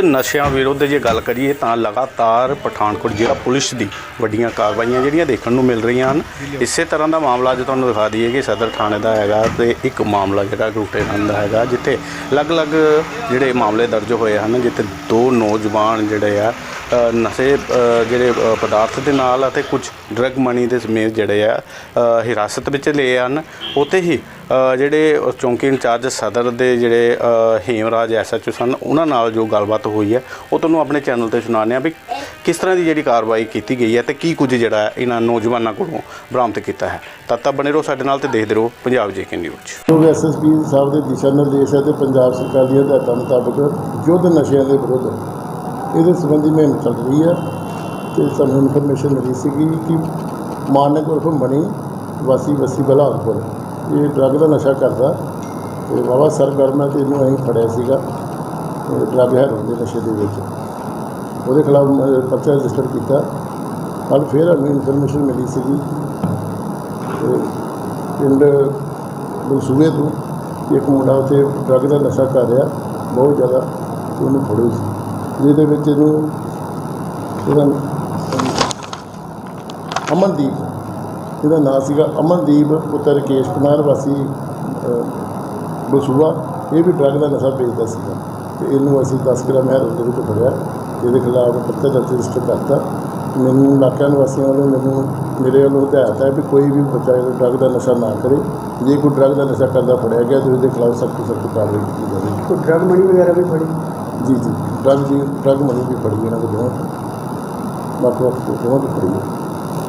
ਨਸ਼ਿਆਂ ਵਿਰੁੱਧ ਜੇ ਗੱਲ ਕਰੀਏ ਤਾਂ ਲਗਾਤਾਰ ਪਠਾਨਕੋਟ ਜ਼ਿਲ੍ਹਾ ਪੁਲਿਸ ਦੀ ਵੱਡੀਆਂ ਕਾਰਵਾਈਆਂ ਜਿਹੜੀਆਂ ਦੇਖਣ ਨੂੰ ਮਿਲ ਰਹੀਆਂ ਹਨ। ਇਸੇ ਤਰ੍ਹਾਂ ਦਾ ਮਾਮਲਾ ਅੱਜ ਤੁਹਾਨੂੰ ਦਿਖਾ ਦਈਏ ਕਿ ਸਦਰ ਥਾਣੇ ਦਾ ਹੈਗਾ ਤੇ ਇੱਕ ਮਾਮਲਾ ਜਿਹੜਾ ਰੂਟੇ ਦਾ ਹੈਗਾ, ਜਿੱਥੇ ਅਲੱਗ-ਅਲੱਗ ਜਿਹੜੇ ਮਾਮਲੇ ਦਰਜ ਹੋਏ ਹਨ, ਜਿੱਥੇ ਦੋ ਨੌਜਵਾਨ ਜਿਹੜੇ ਆ ਨਸ਼ੇ ਜਿਹੜੇ ਪਦਾਰਥ ਦੇ ਨਾਲ ਅਤੇ ਕੁਝ ਡਰਗ ਮਨੀ ਦੇ ਸਮੇਤ ਜਿਹੜੇ ਆ ਹਿਰਾਸਤ ਵਿੱਚ ਲਏ ਹਨ। ਉੱਥੇ ਹੀ ਜਿਹੜੇ ਚੌਂਕੀ ਇੰਚਾਰਜ ਸਦਰ ਦੇ ਜਿਹੜੇ ਅ, ਹੇਮਰਾਜ ਐਸਐਚਓ ਸਨ ਉਹਨਾਂ ਨਾਲ ਜੋ ਗੱਲਬਾਤ ਹੋਈ ਹੈ ਉਹ ਤੁਹਾਨੂੰ ਆਪਣੇ ਚੈਨਲ ਤੇ ਸੁਣਾਉਂਦੇ ਹਾਂ ਵੀ ਕਿਸ ਤਰ੍ਹਾਂ ਦੀ ਜਿਹੜੀ ਕਾਰਵਾਈ ਕੀਤੀ ਗਈ ਹੈ ਤੇ ਕੀ ਕੁਝ ਜਿਹੜਾ ਇਹਨਾਂ ਨੌਜਵਾਨਾਂ ਕੋਲੋਂ ਬਰਾਮਦ ਕੀਤਾ ਹੈ। ਤਦ ਤੱਕ ਬਣੇ ਰਹੋ ਸਾਡੇ ਨਾਲ ਤੇ ਦੇਖਦੇ ਰਹੋ ਪੰਜਾਬ ਜੇਕੇ ਨਿਊਜ਼। ਜੋ ਐਸਐਸਪੀ ਸਾਹਿਬ ਦੇ ਦਿਸ਼ਾ ਨਿਰਦੇਸ਼ ਹੈ ਤੇ ਪੰਜਾਬ ਸਰਕਾਰ ਦੀਆਂ ਹਦਾਇਤਾਂ ਮੁਤਾਬਕ ਯੁੱਧ ਨਸ਼ਿਆਂ ਦੇ ਵਿਰੁੱਧ ਇਹਦੇ ਸੰਬੰਧੀ ਮੁਹਿੰਮ ਚੱਲ ਰਹੀ ਹੈ ਤੇ ਸਾਨੂੰ ਇਨਫੋਰਮੇਸ਼ਨ ਮਿਲੀ ਸੀਗੀ ਕਿ ਮਾਨਕ ਉਰਫ ਮਣੀ ਵਾਸੀ ਵਸੀ ਬਲਾਲਪੁਰ ਇਹ ਡਰੱਗ ਦਾ ਨਸ਼ਾ ਕਰਦਾ। ਤੇ ਬਾਬਾ ਸਰਗਰਮ ਹੈ ਤੇ ਇਹਨੂੰ ਅਸੀਂ ਫੜਿਆ ਸੀਗਾ। ਡਰੱਗ ਹੈਰੋਇਨ ਦੇ ਨਸ਼ੇ ਦੇ ਵਿੱਚ। ਉਹਦੇ ਖਿਲਾਫ ਪਰਚਾ ਰਜਿਸਟਰ ਕੀਤਾ। ਕੱਲ ਫਿਰ ਸਾਨੂੰ ਇਨਫੋਰਮੇਸ਼ਨ ਮਿਲੀ ਸੀਗੀ। ਤੇ ਪਿੰਡ ਮਨਸੂਬੇ ਤੋਂ ਇੱਕ ਮੁੰਡਾ ਉੱਥੇ ਡਰੱਗ ਦਾ ਨਸ਼ਾ ਕਰ ਰਿਹਾ। ਬਹੁਤ ਜ਼ਿਆਦਾ ਉਹਨੂੰ ਫੜੋ ਸੀ। ਜਿਹਦੇ ਵਿੱਚ ਇਹਨੂੰ, ਇਹਦਾ ਅਮਨਦੀਪ। ਇਹਦਾ ਨਾਂ ਸੀਗਾ ਅਮਨਦੀਪ ਪੁੱਤਰ ਰਕੇਸ਼ ਕੁਮਾਰ ਵਾਸੀ ਬਸੂਆ। ਇਹ ਵੀ ਡਰੱਗ ਦਾ ਨਸ਼ਾ ਵੇਚਦਾ ਸੀਗਾ। ਤੇ ਇਹਨੂੰ ਅਸੀਂ 10 ਗ੍ਰਾਮ ਹੈਰੋਇਨ ਦੇ ਵਿੱਚ ਫੜਿਆ ਇਹਦੇ ਖਿਲਾਫ ਪੱਤਰ ਦਰਜ ਰਜਿਸਟਰ ਕਰਤਾ। ਮੈਨੂੰ ਇਲਾਕਿਆਂ ਨਿਵਾਸੀਆਂ ਵੱਲੋਂ ਮੈਨੂੰ ਮੇਰੇ ਵੱਲੋਂ ਹਦਾਇਤ ਹੈ ਵੀ ਕੋਈ ਵੀ ਬੱਚਾ ਇਹ ਡਰੱਗ ਦਾ ਨਸ਼ਾ ਨਾ ਕਰੇ। ਜੇ ਕੋਈ ਡਰੱਗ ਦਾ ਨਸ਼ਾ ਕਰਦਾ ਫੜਿਆ ਗਿਆ ਤਾਂ ਉਹਦੇ ਖਿਲਾਫ ਸਖਤ ਸਖਤ ਕਾਰਵਾਈ ਕੀਤੀ ਜਾਵੇ। ਕੋਈ ਡਰਗ ਮਨੀ ਵਗੈਰਾ ਵੀ ਫੜੀ? ਜੀ ਜੀ। ਡਰੱਗ ਦੀ ਡਰੱਗ ਮਨੀ ਵੀ ਫੜੀ ਇਹਨਾਂ ਕੋਲ ਦੋਵਾਂ ਵੱਖ ਵੱਖ ਤੋਂ ਫੜੀ